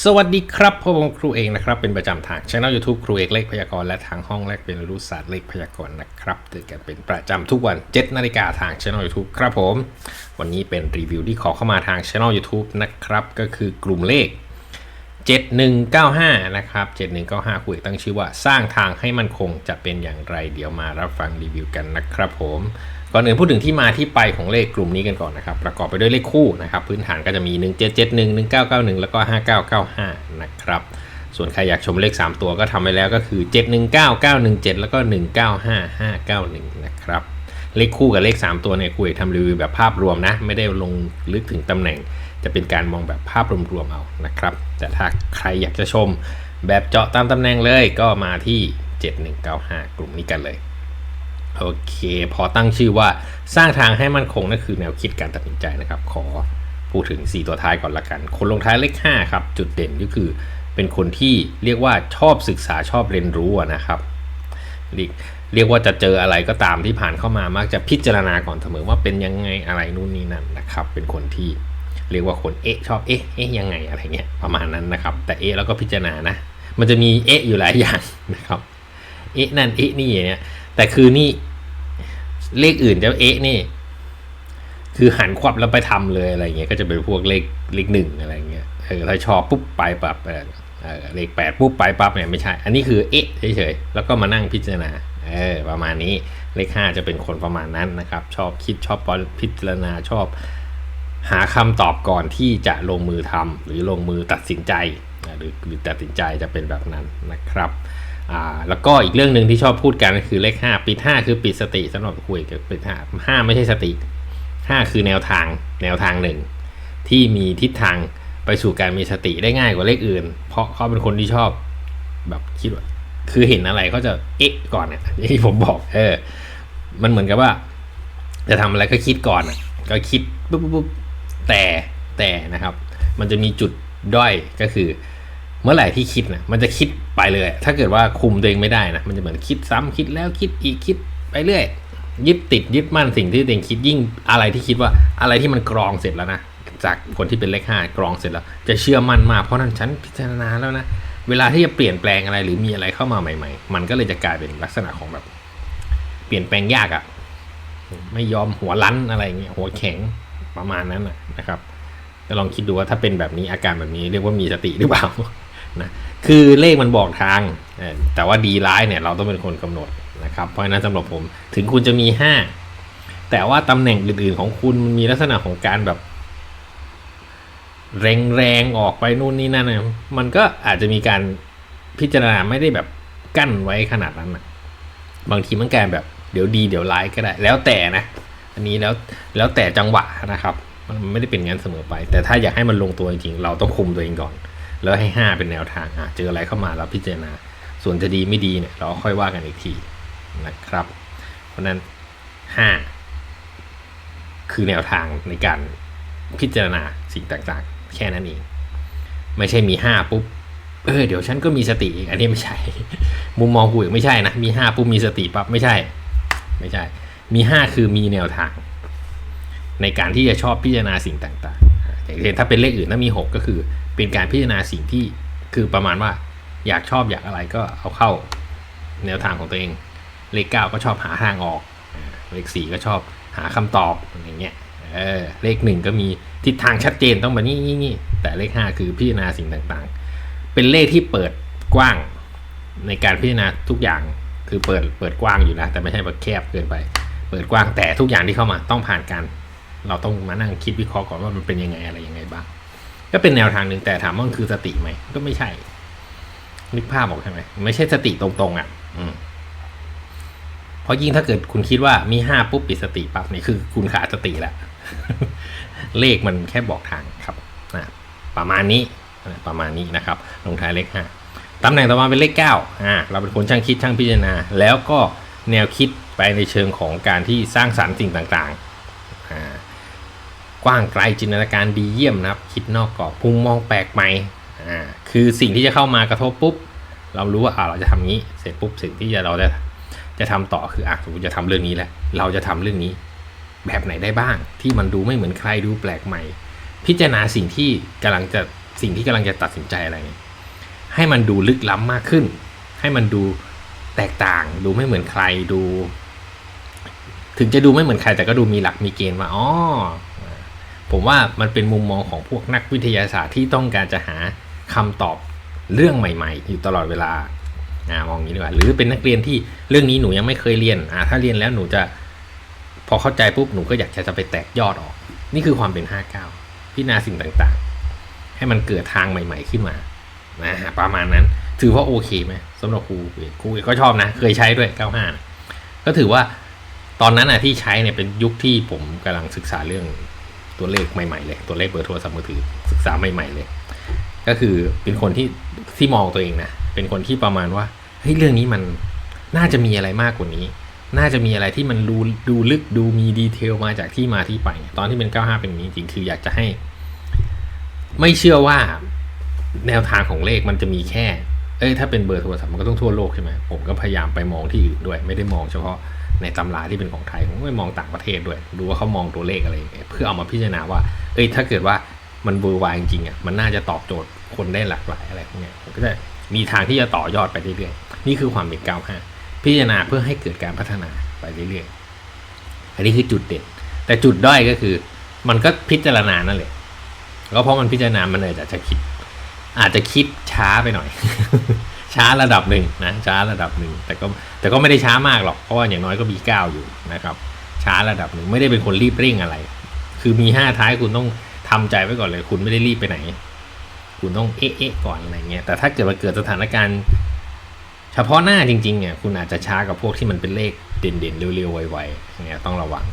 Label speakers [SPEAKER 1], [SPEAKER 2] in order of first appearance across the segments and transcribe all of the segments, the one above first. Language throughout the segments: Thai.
[SPEAKER 1] สวัสดีครับพบกับครูเองนะครับ เป็นประจำทางช่อง YouTube ครูเอกเลขพยากรณ์และทางห้องแรกเป็นรู้ศาสตร์เลขพยากรณ์นะครับเจอกันเป็นประจำทุกวัน7นาฬิกาทางช่อง YouTube ครับผม วันนี้เป็นรีวิวที่ขอเข้ามาทางช่อง YouTube นะครับ ก็คือกลุ่มเลข 7195 นะครับ 7195คุยตั้งชื่อว่าสร้างทางให้มันคงจะเป็นอย่างไร เดี๋ยวมารับฟังรีวิวกันนะครับผม ก่อนอื่นพูดถึงที่มาที่ไปของเลขกลุ่มนี้กันก่อนนะครับ ประกอบไปด้วยเลขคู่นะครับพื้นฐานก็จะมี 1771 1991 แล้วก็ 5995 นะครับ ส่วนใครอยากชมเลข 3 ตัวก็ทำไปแล้วก็คือ 719917 แล้วก็ 195591 นะครับ เลขคู่กับเลข 3 ตัวเนี่ยคุยทำรีวิวแบบภาพรวมนะ ไม่ได้ลงลึกถึงตำแหน่ง จะเป็นการมองแบบภาพรวมๆเอานะครับ แต่ถ้าใครอยากจะชมแบบเจาะตามตำแหน่งเลยก็มาที่ 7195 กลุ่มนี้กันเลย โอเค พอตั้งชื่อว่าสร้างทางให้มั่นคงนั่นคือแนวคิดการตัดสินใจนะครับ ขอพูดถึง 4 ตัวท้ายก่อนละกัน คนลงท้ายเลข5ครับ จุดเด่นก็คือเป็นคนที่เรียกว่าชอบศึกษาชอบเรียนรู้นะครับเรียกเรียกว่าจะเจออะไรก็ตามที่ผ่านเข้ามามักจะพิจารณาก่อนเสมอว่าเป็นยังไงอะไรนู่นนี่นั่นนะครับ เป็นคนที่เรียกว่าคนเอ๊ะชอบเอ๊ะเอ๊ะยังไงอะไรเงี้ยประมาณนั้นนะครับ แต่เอ๊ะแล้วก็พิจารณานะ มันจะมีเอ๊ะอยู่หลายอย่างนะครับเอ๊ะนั่นเอ๊ะนี่อย่างเงี้ย แต่คือนี่เลขอื่นจะเอ๊ะนี่ คือหันควับแล้วไปทำเลยอะไรเงี้ยก็จะเป็นพวกเลขเลขหนึ่งอะไรเงี้ยเออถ้าชอบปุ๊บไปปรับเออเออเลขแปดปุ๊บไปปั๊บเนี่ยไม่ใช่ อันนี้คือเอ๊ะเฉยๆแล้วก็มานั่งพิจารณาเออประมาณนี้เลขห้าจะเป็นคนประมาณนั้นนะครับ ชอบคิดชอบพิจารณาชอบ หาคำตอบก่อนที่จะลงมือทำหรือลงมือตัดสินใจหรือตัดสินใจจะเป็นแบบนั้นนะครับ แล้วก็อีกเรื่องหนึ่งที่ชอบพูดกันก็คือเลข 5 ปิด 5 คือปิดสติสำหรับคุยกับปิด5 5 ไม่ใช่สติ 5 คือแนวทางแนวทางหนึ่ง ที่มีทิศทางไปสู่การมีสติได้ง่ายกว่าเลขอื่น เพราะเขาเป็นคนที่ชอบแบบคิดว่าคือเห็นอะไรเขาจะเอ๊ะก่อนเนี่ยที่ผมบอกเออมันเหมือนกับว่า จะทำอะไรก็คิดก่อนก็คิดปุ๊บปุ๊บปุ๊บแต่แต่นะครับ มันจะมีจุดด้อยก็คือ เมื่อไหร่ที่คิดนะมันจะคิดไปเลย ถ้าเกิดว่าคุมตัวเองไม่ได้นะมันจะเหมือนคิดซ้ำคิดแล้วคิดอีกคิดไปเรื่อยยึดติดยึดมั่นสิ่งที่ตัวเองคิดยิ่งอะไรที่คิดว่าอะไรที่มันกรองเสร็จแล้วนะจากคนที่เป็นเลขห้ากรองเสร็จแล้ว จะเชื่อมั่นมากเพราะนั้นฉันพิจารณาแล้วนะเวลาที่จะเปลี่ยนแปลงอะไรหรือมีอะไรเข้ามาใหม่ ๆ มันก็เลยจะกลายเป็นลักษณะของแบบ เปลี่ยนแปลงยากอะ่ะไม่ยอมหัวรั้นอะไรเงี้ยหัวแข็งประมาณนั้นนะนะครับก็ลองคิดดูว่าถ้าเป็นแบบนี้อาการแบบนี้เรียกว่ามีสติหรือเปล่า นะคือเลขมันบอกทาง แต่ว่าดีร้ายเนี่ยเราต้องเป็นคนกำหนดนะครับ เพราะฉะนั้นสำหรับผมถึงคุณจะมี 5 แต่ว่าตำแหน่งอื่นๆของคุณมันมีลักษณะของการแบบ แรงๆออกไปนู่นนี่นั่นนะมันก็อาจจะมีการพิจารณาไม่ได้แบบกั้นไว้ขนาดนั้นนะบางทีมันกลายแบบเดี๋ยวดีเดี๋ยวร้ายก็ได้ แล้วแต่นะ อันนี้แล้วแล้วแต่จังหวะนะครับ มันไม่ได้เป็นงั้นเสมอไป แต่ถ้าอยากให้มันลงตัวจริงๆเราต้องคุมตัวเองก่อน แล้วให้ 5 เป็นแนวทางอะเจออะไรเข้ามาเราพิจารณา ส่วนจะดีไม่ดีเนี่ยเราค่อยว่ากันอีกทีนะครับ เพราะนั้น 5 คือแนวทางในการพิจารณาสิ่งต่างๆ แค่นั้นเอง ไม่ใช่มี 5 ปุ๊บเออเดี๋ยวฉันก็มีสติอีกอันนี้ไม่ใช่ มุมมองกูอีกไม่ใช่นะมี 5 ปุ๊บมีสติปั๊บไม่ใช่ ไม่ใช่ มี 5 คือมีแนวทาง ในการที่จะชอบพิจารณาสิ่งต่างๆอย่างเช่นถ้าเป็นเลขอื่นถ้ามี 6 ก็คือ เป็นการพิจารณาสิ่งที่คือประมาณว่าอยากชอบอยากอะไรก็เอาเข้าแนวทางของตัวเอง เลข9ก็ชอบหาทางออก เลข4ก็ชอบหาคำตอบอย่างเงี้ยเออเลข1ก็มีทิศทางชัดเจนต้องแบบนี้นี่นี่แต่เลข5คือพิจารณาสิ่งต่างๆ เป็นเลขที่เปิดกว้างในการพิจารณาทุกอย่างคือเปิดเปิดกว้างอยู่นะแต่ไม่ใช่แบบแคบเกินไป เปิดกว้างแต่ทุกอย่างที่เข้ามาต้องผ่านการเราต้องมานั่งคิดวิเคราะห์ก่อนว่ามันเป็นยังไงอะไรยังไงบ้าง ก็เป็นแนวทางหนึ่งแต่ถามว่ามันคือสติไหมก็ไม่ใช่ นึกภาพออกใช่ไหมไม่ใช่สติตรงๆอะ อืมเพราะยิ่งถ้าเกิดคุณคิดว่ามีห้าปุ๊บปิดสติปั๊บนี่คือคุณขาดสติแล้วเลขมันแค่บอกทางครับนะประมาณนี้ประมาณนี้นะครับ ลงท้ายเลขห้าตำแหน่งต่อมาเป็นเลขเก้าอ่าเราเป็นคนช่างคิดช่างพิจารณา แล้วก็แนวคิดไปในเชิงของการที่สร้างสรรค์สิ่งต่างๆ กว้างไกลจินตนาการดีเยี่ยมนะครับ คิดนอกกรอบพุ่งมองแปลกใหม่อ่าคือสิ่งที่จะเข้ามากระทบปุ๊บ เรารู้ว่าอ่าเราจะทำงี้เสร็จปุ๊บสิ่งที่จะเราจะจะทำต่อคืออะสมมติจะทำเรื่องนี้แหละเราจะทำเรื่องนี้ แบบไหนได้บ้าง ที่มันดูไม่เหมือนใครดูแปลกใหม่ พิจารณาสิ่งที่กำลังจะสิ่งที่กำลังจะตัดสินใจอะไรเนี่ยให้มันดูลึกล้ำมากขึ้น ให้มันดูแตกต่างดูไม่เหมือนใครดู ถึงจะดูไม่เหมือนใครแต่ก็ดูมีหลักมีเกณฑ์ว่าอ๋อ ผมว่ามันเป็นมุมมองของพวกนักวิทยาศาสตร์ที่ต้องการจะหาคำตอบเรื่องใหม่ ๆ อยู่ตลอดเวลาอ่ามองอย่างนี้ดีกว่าหรือเป็นนักเรียนที่เรื่องนี้หนูยังไม่เคยเรียนอ่าถ้าเรียนแล้วหนูจะพอเข้าใจปุ๊บหนูก็อยากจะจะไปแตกยอดออก นี่คือความเป็น 59 พิจารณาสิ่งต่างๆ ให้มันเกิดทางใหม่ ๆขึ้นมานะฮะประมาณนั้น ถือว่าโอเคไหมสำหรับครูครูเอกก็ชอบนะ เคยใช้ด้วย 95นะก็ถือว่าตอนนั้นอะที่ใช้เนี่ยเป็นยุคที่ผมกำลังศึกษาเรื่อง ตัวเลขใหม่ๆเลย ตัวเลขเบอร์โทรศัพท์มือถือศึกษาใหม่ ๆ เลย ก็คือเป็นคนที่ที่มองตัวเองนะเป็นคนที่ประมาณว่าเฮ้ยเรื่องนี้มันน่าจะมีอะไรมากกว่านี้ น่าจะมีอะไรที่มันดูดูลึกดูมีดีเทลมาจากที่มาที่ไป ตอนที่เป็น 95 เป็นอย่างนี้จริงคืออยากจะให้ ไม่เชื่อว่าแนวทางของเลขมันจะมีแค่ เอ้ยถ้าเป็นเบอร์โทรศัพท์มันก็ต้องทั่วโลกใช่ไหมผมก็พยายามไปมองที่อื่นด้วย ไม่ได้มองเฉพาะ ในตำราที่เป็นของไทย ผมก็ไปมองต่างประเทศด้วย ดูว่าเขามองตัวเลขอะไรอย่างเงี้ยเพื่อเอามาพิจารณาว่า เอ้ยถ้าเกิดว่ามันเบอร์วายจริงๆอะมันน่าจะตอบโจทย์คนได้หลากหลายอะไรพวกเนี้ยผมก็จะมีทางที่จะต่อยอดไปเรื่อยๆนี่คือความเป็น95พิจารณาเพื่อให้เกิดการพัฒนาไปเรื่อยๆอันนี้คือจุดเด่น แต่จุดด้อยก็คือ มันก็พิจารณานั่นแหละก็เพราะมันพิจารณามันเลยอาจจะคิด อาจจะคิดช้าไปหน่อย ช้าระดับหนึ่งนะช้าระดับหนึ่งแต่ก็แต่ก็ไม่ได้ช้ามากหรอกเพราะว่าอย่างน้อยก็มีเก้าอยู่นะครับ ช้าระดับหนึ่งไม่ได้เป็นคนรีบเร่งอะไร คือมีห้าท้ายคุณต้องทำใจไว้ก่อนเลย คุณไม่ได้รีบไปไหน คุณต้องเอ๊ะเอ๊ะก่อนอะไรเงี้ยแต่ถ้าเกิดมันเกิดสถานการณ์เฉพาะหน้าจริงๆเนี่ยคุณอาจจะช้ากับพวกที่มันเป็นเลขเด่นๆเร็วๆไวๆอย่างเงี้ยต้องระวัง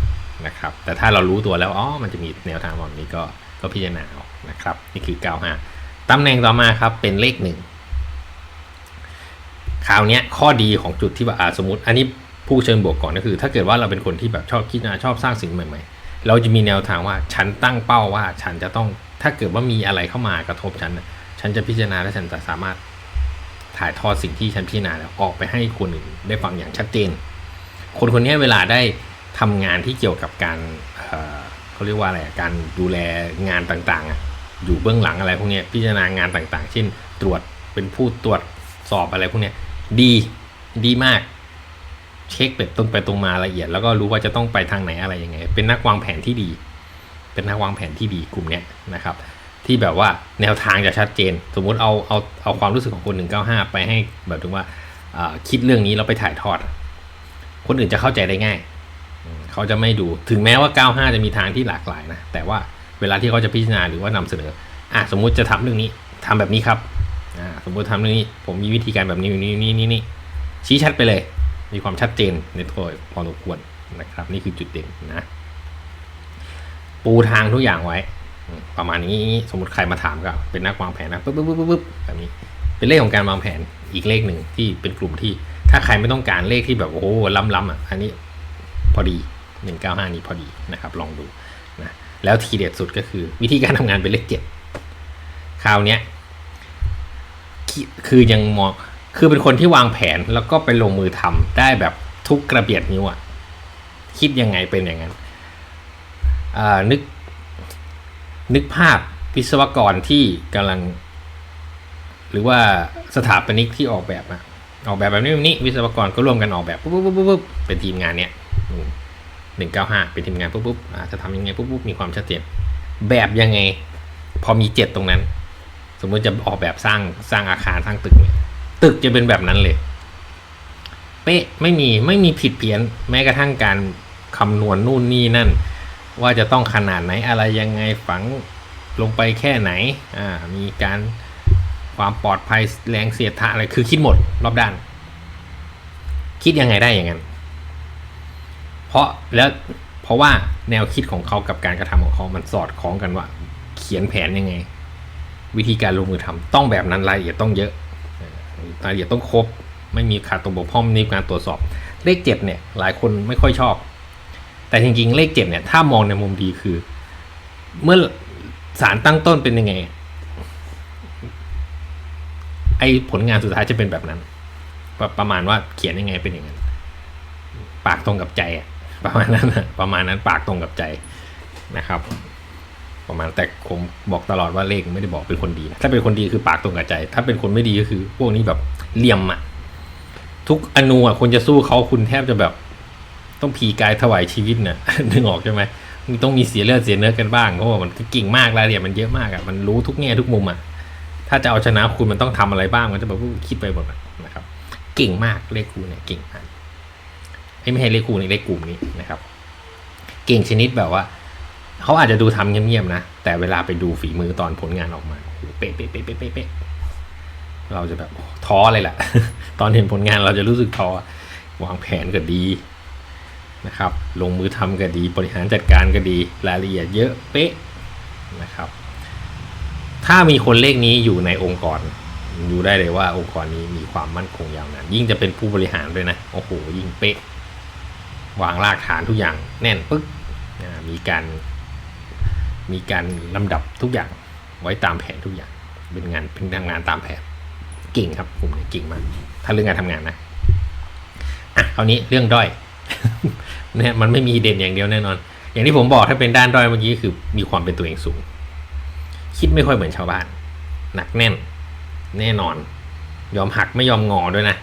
[SPEAKER 1] นะครับ แต่ถ้าเรารู้ตัวแล้วอ๋อมันจะมีแนวทางแบบนี้ก็ก็พิจารณาเอานะครับ นี่คือ 95ตำแหน่งต่อมาครับเป็นเลขหนึ่ง คราวนี้ข้อดีของจุดที่ว่าสมมติ อันนี้ผู้เชิญบวกก่อนก็คือ ถ้าเกิดว่าเราเป็นคนที่แบบชอบคิดนะชอบสร้างสิ่งใหม่ๆ เราจะมีแนวทางว่าฉันตั้งเป้าว่าฉันจะต้องถ้าเกิดว่ามีอะไรเข้ามากระทบฉัน ฉันจะพิจารณาและฉันจะสามารถถ่ายทอดสิ่งที่ฉันพิจารณาแล้วออกไปให้คนอื่นได้ฟังอย่างชัดเจน คนคนนี้เวลาได้ทำงานที่เกี่ยวกับการเเขาเรียกว่าอะไรการดูแลงานต่างๆ อยู่เบื้องหลังอะไรพวกนี้พิจารณางานต่างๆ เช่น ตรวจเป็นผู้ตรวจสอบอะไรพวกนี้ ดีดีมาก เช็คแบบตรงไปตรงมาละเอียด แล้วก็รู้ว่าจะต้องไปทางไหนอะไรยังไง เป็นนักวางแผนที่ดี เป็นนักวางแผนที่ดีกลุ่มเนี้ยนะครับ ที่แบบว่าแนวทางจะชัดเจน สมมุติเอาเอาเอาความรู้สึกของคน 195 ไปให้แบบถึงว่าคิดเรื่องนี้เราไปถ่ายทอด คนอื่นจะเข้าใจได้ง่ายเขาจะไม่ดูถึงแม้ว่า 95 จะมีทางที่หลากหลายนะแต่ว่าเวลาที่เขาจะพิจารณาหรือว่านำเสนออะสมมุติจะทำเรื่องนี้ทำแบบนี้ครับ สมมติทำเรื่องนี้ ผมมีวิธีการแบบนี้นี้นี้นี้นี่ชี้ชัดไปเลย มีความชัดเจนในตัวพอสมควรนะครับ นี่คือจุดเด่นนะ ปูทางทุกอย่างไว้ ประมาณนี้สมมติใครมาถามก็เป็นนักวางแผนนะปุ๊บปุ๊บปุ๊บปุ๊บแบบนี้ เป็นเลขของการวางแผนอีกเลขหนึ่งที่เป็นกลุ่มที่ ถ้าใครไม่ต้องการเลขที่แบบโอ้โหล้ำอะอันนี้พอดี 195 นี้พอดีนะครับ ลองดูนะแล้วทีเด็ดสุดก็คือวิธีการทำงานเป็นเลขเจ็ดคราวเนี้ย คือยังมองคือเป็นคนที่วางแผนแล้วก็ไปลงมือทำได้แบบทุกกระเบียดนิ้วอะคิดยังไงเป็นอย่างนั้นนึกนึกภาพวิศวกรที่กำลัง หรือว่าสถาปนิกที่ออกแบบอะออกแบบแบบนี้แบบนี้วิศวกรก็ร่วมกันออกแบบปุ๊บปุ๊บปุ๊บปุ๊บเป็นทีมงานเนี้ยหนึ่งเก้าห้าเป็นทีมงานปุ๊บปุ๊บจะทำยังไงปุ๊บปุ๊บมีความชัดเจนแบบยังไง พอมีเจ็ดตรงนั้น สมมติจะออกแบบสร้างสร้างอาคารสร้างตึกเนี่ยตึกจะเป็นแบบนั้นเลย เป๊ะไม่มีไม่มีผิดเพี้ยนแม้กระทั่งการคำนวณนู่นนี่นั่น ว่าจะต้องขนาดไหนอะไรยังไงฝังลงไปแค่ไหนอ่ามีการความปลอดภัยแรงเสียดทานอะไรคือคิดหมดรอบด้าน คิดยังไงได้อย่างนั้น เพราะแล้วเพราะว่าแนวคิดของเขากับการกระทำของเขามันสอดคล้องกันว่า เขียนแผนยังไง วิธีการลงมือทำต้องแบบนั้นรายละเอียดต้องเยอะออรายละเอียดต้องครบ ไม่มีขาดตรงบกพร่องในการตรวจสอบ เลขเจ็ดเนี่ยหลายคนไม่ค่อยชอบ แต่จริงๆ เลขเจ็ดเนี่ยถ้ามองในมุมดีคือ เมื่อสารตั้งต้นเป็นยังไง ไอผลงานสุดท้ายจะเป็นแบบนั้น ประประมาณว่าเขียนยังไงเป็นอย่างนั้น ปากตรงกับใจประมาณนั้นประมาณนั้นปากตรงกับใจนะครับ ประมาณแต่ผมบอกตลอดว่าเลขไม่ได้บอกเป็นคนดีนะถ้าเป็นคนดีคือปากตรงกับใจ ถ้าเป็นคนไม่ดีก็คือ พวกนี้แบบเหลี่ยมอะทุกอนูอะคนจะสู้เขาคุณแทบจะแบบ ต้องพีกายถวายชีวิตน่ะนึกออกใช่ไหมมันต้องมีเสียเลือดเสียเนื้อกันบ้างเพราะว่ามันเก่งมากรายละเอียดมันเยอะมากอะมันรู้ทุกแง่ทุกมุมอะถ้าจะเอาชนะคุณมันต้องทำอะไรบ้างมันจะแบบคิดไปหมดนะครับ เก่งมากเลขคูเนี่ยเก่งมากเอ้ไม่ใช่เลขคูนี่เลขกลุ่มนี้นะครับ เก่งชนิดแบบว่า เขาอาจจะดูทำเงียบๆนะ แต่เวลาไปดูฝีมือตอนผลงานออกมา เป๊ะเป๊ะเป๊ะเป๊ะเป๊ะเราจะแบบท้อเลยแหละตอนเห็นผลงานเราจะรู้สึกท้อวางแผนก็ดีนะครับ ลงมือทำก็ดี บริหารจัดการก็ดี รายละเอียดเยอะเป๊ะนะครับ ถ้ามีคนเลขนี้อยู่ในองค์กรดูได้เลยว่าองค์กรนี้มีความมั่นคงยาวนานยิ่งจะเป็นผู้บริหารด้วยนะโอ้โหยิ่งเป๊ะ วางรากฐานทุกอย่างแน่นปึ๊กมีการ มีการลำดับทุกอย่างไว้ตามแผนทุกอย่าง เป็นงานเป็นทำงานตามแผนเก่งครับผมนี่เก่งมากถ้าเรื่องการทำงานนะอะคราวนี้เรื่องด้อยเนี่ยมันไม่มีเด่นอย่างเดียวแน่นอน อย่างที่ผมบอกถ้าเป็นด้านด้อยเมื่อกี้คือมีความเป็นตัวเองสูง คิดไม่ค่อยเหมือนชาวบ้าน หนักแน่น แน่นอน ยอมหักไม่ยอมงอด้วยนะ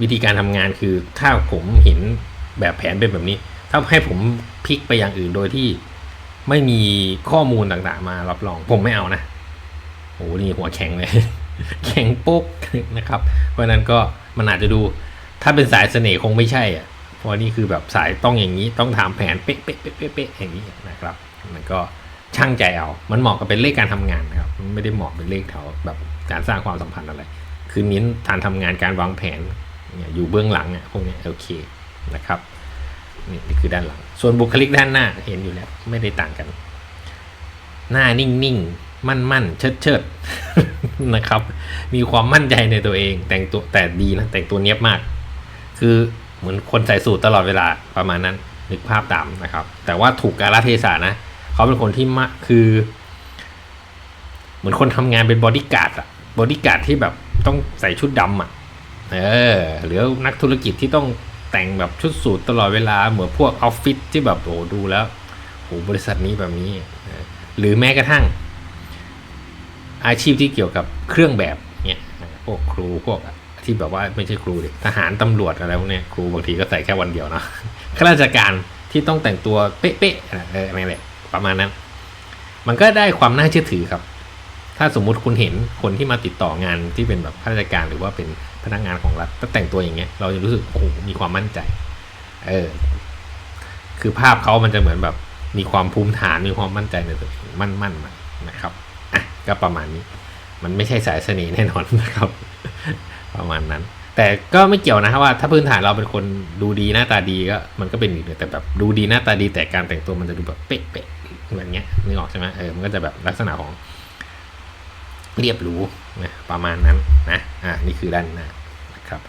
[SPEAKER 1] วิธีการทำงานคือถ้าผมเห็นแบบแผนเป็นแบบนี้ ถ้าให้ผมพลิกไปอย่างอื่นโดยที่ ไม่มีข้อมูลต่างๆ มารับรอง ผมไม่เอานะโอ้โหนี่หัวแข็งเลย แข็งโป๊กนะครับ เพราะนั้นก็มันอาจจะดู ถ้าเป็นสายเสน่ห์คงไม่ใช่อะเพราะนี่คือแบบสายต้องอย่างนี้ต้องทำแผนเป๊ะเป๊ะเป๊ะเป๊ะอย่างนี้นะครับมันก็ช่างใจเอา มันเหมาะกับเป็นเลขการทำงานนะครับ ไม่ได้เหมาะเป็นเลขแถวแบบการสร้างความสัมพันธ์อะไร คือเน้นการทำงานการวางแผนอยู่เบื้องหลังเนี่ยพวกนี้โอเคนะครับ นี่นี่คือด้านหลัง ส่วนบุคลิกด้านหน้าเห็นอยู่แล้วไม่ได้ต่างกัน หน้านิ่งๆ มั่นๆ เชิดเชิดๆนะครับ มีความมั่นใจในตัวเอง แต่งตัวแต่ดีนะ แต่งตัวเนี้ยบมาก คือเหมือนคนใส่สูตรตลอดเวลาประมาณนั้นนึกภาพตามนะครับ แต่ว่าถูกกาลเทศะนะ เขาเป็นคนที่มะคือ เหมือนคนทำงานเป็นบอดี้การ์ดอะบอดี้การ์ดที่แบบต้องใส่ชุดดำอะเออหรือนักธุรกิจที่ต้อง แต่งแบบชุดสูทตลอดเวลาเหมือนพวกออฟฟิศที่แบบโอ้ดูแล้วโอ้บริษัทนี้แบบนี้ หรือแม้กระทั่ง อาชีพที่เกี่ยวกับเครื่องแบบเนี่ยพวกครูพวกที่แบบว่าไม่ใช่ครูดิทหารตำรวจอะไรพวกนี้ครูบางทีก็ใส่แค่วันเดียวเนาะข้าราชการที่ต้องแต่งตัวเป๊ะๆออนั่นแหละประมาณนั้น มันก็ได้ความน่าเชื่อถือครับ ถ้าสมมุติคุณเห็นคนที่มาติดต่องานที่เป็นแบบข้าราชการหรือว่าเป็น พนักงานของรัฐถ้าแต่งตัวอย่างเงี้ยเราจะรู้สึกโอ้โหมีความมั่นใจ เออ คือภาพเขามันจะเหมือนแบบมีความภูมิฐานมีความมั่นใจในตัวเองมั่นมั่นๆมานะครับอะก็ประมาณนี้ มันไม่ใช่สายเสน่ห์แน่นอนนะครับ ประมาณนั้น แต่ก็ไม่เกี่ยวนะครับว่า ถ้าพื้นฐานเราเป็นคนดูดีหน้าตาดีก็มันก็เป็นอีกแต่แบบดูดีหน้าตาดีแต่การแต่งตัวมันจะดูแบบเป๊ะๆแบบเนี้ยนึกออกใช่ไหมเออมันก็จะแบบลักษณะของ เรียบหรูนะประมาณนั้นนะอ่านี่คือด้านหน้านะครับ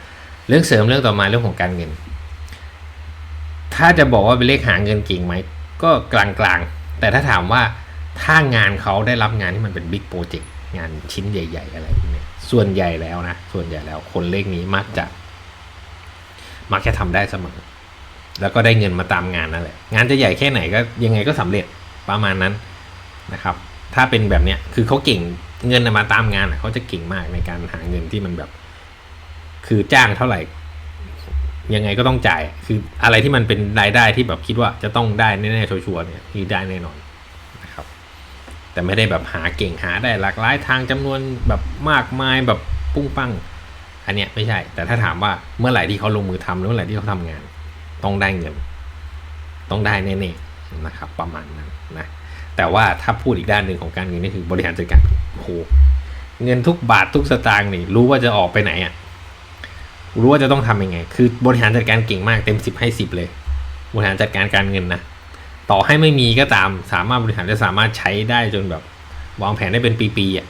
[SPEAKER 1] เรื่องเสริมเรื่องต่อมาเรื่องของการเงิน ถ้าจะบอกว่าเป็นเลขหาเงินเก่งไหมก็กลางๆ แต่ถ้าถามว่าถ้างานเขาได้รับงานที่มันเป็นบิ๊กโปรเจกต์งานชิ้นใหญ่ ๆ อะไรเนี้ยส่วนใหญ่แล้วนะ ส่วนใหญ่แล้วคนเลขนี้มักจะ มักจะทำได้เสมอ แล้วก็ได้เงินมาตามงานนั่นแหละงานจะใหญ่แค่ไหนก็ยังไงก็สำเร็จประมาณนั้นนะครับ ถ้าเป็นแบบเนี้ยคือเขาเก่งเงินมาตามงานอะเขาจะเก่งมากในการหาเงินที่มันแบบ คือจ้างเท่าไหร่ ยังไงก็ต้องจ่าย คืออะไรที่มันเป็นรายได้ที่แบบคิดว่าจะต้องได้แน่ๆชัวร์ๆเนี่ยคือได้แน่นอนนะครับ แต่ไม่ได้แบบหาเก่งหาได้หลากหลายทางจำนวนแบบมากมายแบบปุ้งปังอันเนี้ยไม่ใช่ แต่ถ้าถามว่าเมื่อไหร่ที่เขาลงมือทำหรือเมื่อไหร่ที่เขาทำงาน ต้องได้เงิน ต้องได้แน่ๆนะครับ ประมาณนั้นนะ แต่ว่าถ้าพูดอีกด้านหนึ่งของการเงินนี่คือบริหารจัดการโอ้โหเงินทุกบาททุกสตางค์นี่รู้ว่าจะออกไปไหนอะรู้ว่าจะต้องทำยังไง คือบริหารจัดการเก่งมากเต็มสิบให้สิบเลย บริหารจัดการการเงินนะ ต่อให้ไม่มีก็ตาม สามารถบริหารจะสามารถใช้ได้จนแบบวางแผนได้เป็นปีๆอะ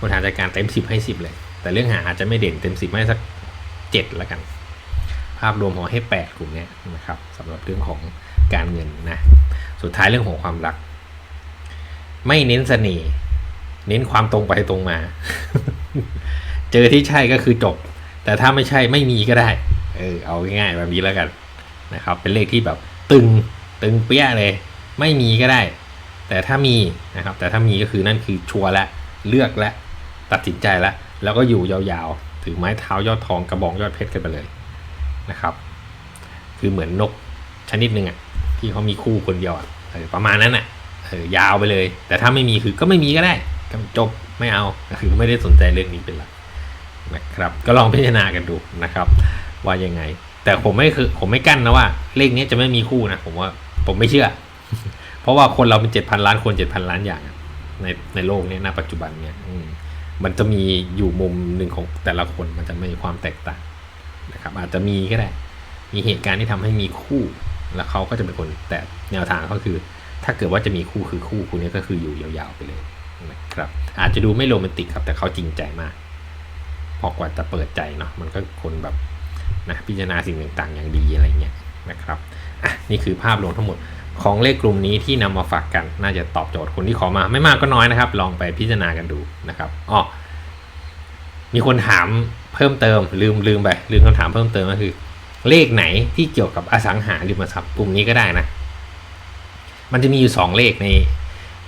[SPEAKER 1] บริหารจัดการเต็มสิบให้สิบเลย แต่เรื่องหาอาจจะไม่เด่นเต็มสิบให้สักเจ็ดล้วกัน ภาพรวมของให้แปดกลุ่มเนี้ยนะครับสำหรับเรื่องของการเงินนะ สุดท้ายเรื่องของความรัก ไม่เน้นเสน่ห์เน้นความตรงไปตรงมา เจอที่ใช่ก็คือจบ แต่ถ้าไม่ใช่ไม่มีก็ได้ เออเอาง่ายๆแบบนี้แล้วกันนะครับ เป็นเลขที่แบบตึงตึงเปี้ยเลย ไม่มีก็ได้ แต่ถ้ามีนะครับ แต่ถ้ามีก็คือนั่นคือชัวร์และเลือกและตัดสินใจแล้วแล้วก็อยู่ยาวๆ ถือไม้เท้ายอดทองกระบองยอดเพชรกันไปเลยนะครับ คือเหมือนนกชนิดหนึ่งอะที่เขามีคู่คนเดียวอะประมาณนั้นอะ เออยาวไปเลย แต่ถ้าไม่มีคือก็ไม่มีก็ได้ก็จบไม่เอาคือไม่ได้สนใจเรื่องนี้เป็นหลักนะครับ ก็ลองพิจารณากันดูนะครับ ว่ายังไง แต่ผมไม่คือผมไม่กั้นนะว่า เลขนี้จะไม่มีคู่นะผมว่าผมไม่เชื่อ เพราะว่าคนเราเป็นเจ็ดพันล้านคนเจ็ดพันล้านอย่างในในโลกนี้ณปัจจุบันเนี่ยมมันจะมีอยู่มุมหนึ่งของแต่ละคนมันจะมีความแตกต่างนะครับ อาจจะมีก็ได้ มีเหตุการณ์ที่ทำให้มีคู่ แล้วเขาก็จะเป็นคนแต่แนวทางก็คือ ถ้าเกิดว่าจะมีคู่คือคู่คู่นี้ก็คืออยู่ยาวๆไปเลยนะครับ อาจจะดูไม่โรแมนติกครับ แต่เขาจริงใจมาก พอกว่าจะเปิดใจเนาะมันก็คนแบบนะพิจารณาสิ่งต่างๆ อย่างดีอะไรเงี้ยนะครับอะนี่คือภาพรวมทั้งหมดของเลขกลุ่มนี้ที่นำมาฝากกันน่าจะตอบโจทย์คนที่ขอมาไม่มากก็น้อยนะครับ ลองไปพิจารณากันดูนะครับอ๋อมีคนถามเพิ่มเติมลืมลืมไปลืมคำถามเพิ่มเติมก็คือ เลขไหนที่เกี่ยวกับอสังหาริมทรัพย์กลุ่มนี้ก็ได้นะ มันจะมีอยู่สองเลขใน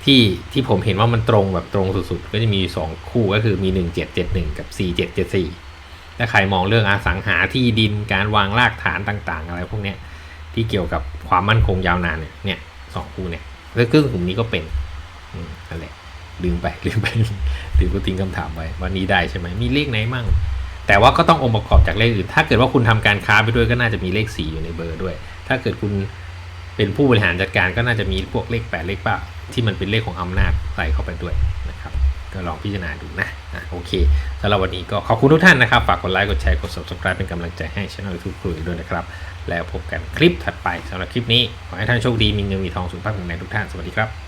[SPEAKER 1] ที่ที่ผมเห็นว่ามันตรงแบบตรงสุดๆ ก็จะมีอยู่สองคู่ก็คือมีหนึ่งเจ็ดเจ็ดหนึ่งกับสี่เจ็ดเจ็ดสี่ถ้าใครมองเรื่องอสังหาที่ดินการวางรากฐานต่างๆ อะไรพวกเนี้ยที่เกี่ยวกับความมั่นคงยาวนานเนี่ยเนี่ยสองคู่เนี่ยแล้วซึ่งกลุ่มนี้ก็เป็นอืมนั่นแหละลืมไปลืมไปลืมกูทิ้งคำถามไว้วันนี้ได้ใช่ไหมมีเลขไหนมั่ง แต่ว่าก็ต้ององค์ประกอบจากเลขอื่น ถ้าเกิดว่าคุณทำการค้าไปด้วยก็น่าจะมีเลขสี่อยู่ในเบอร์ด้วย ถ้าเกิดคุณ เป็นผู้บริหารจัดการก็น่าจะมีพวกเลขแปดเลขเก้าที่มันเป็นเลขของอำนาจใส่เข้าไปด้วยนะครับ ก็ลองพิจารณาดูนะอะโอเคสำหรับวันนี้ก็ขอบคุณทุกท่านนะครับ ฝากกดไลค์กดแชร์กด subscribe เป็นกำลังใจให้ช่องยูทูบครูด้วยนะครับ แล้วพบกันคลิปถัดไปสำหรับคลิปนี้ ขอให้ท่านโชคดีมีเงินมีทองสุขภาพแข็งแรงทุกท่านสวัสดีครับ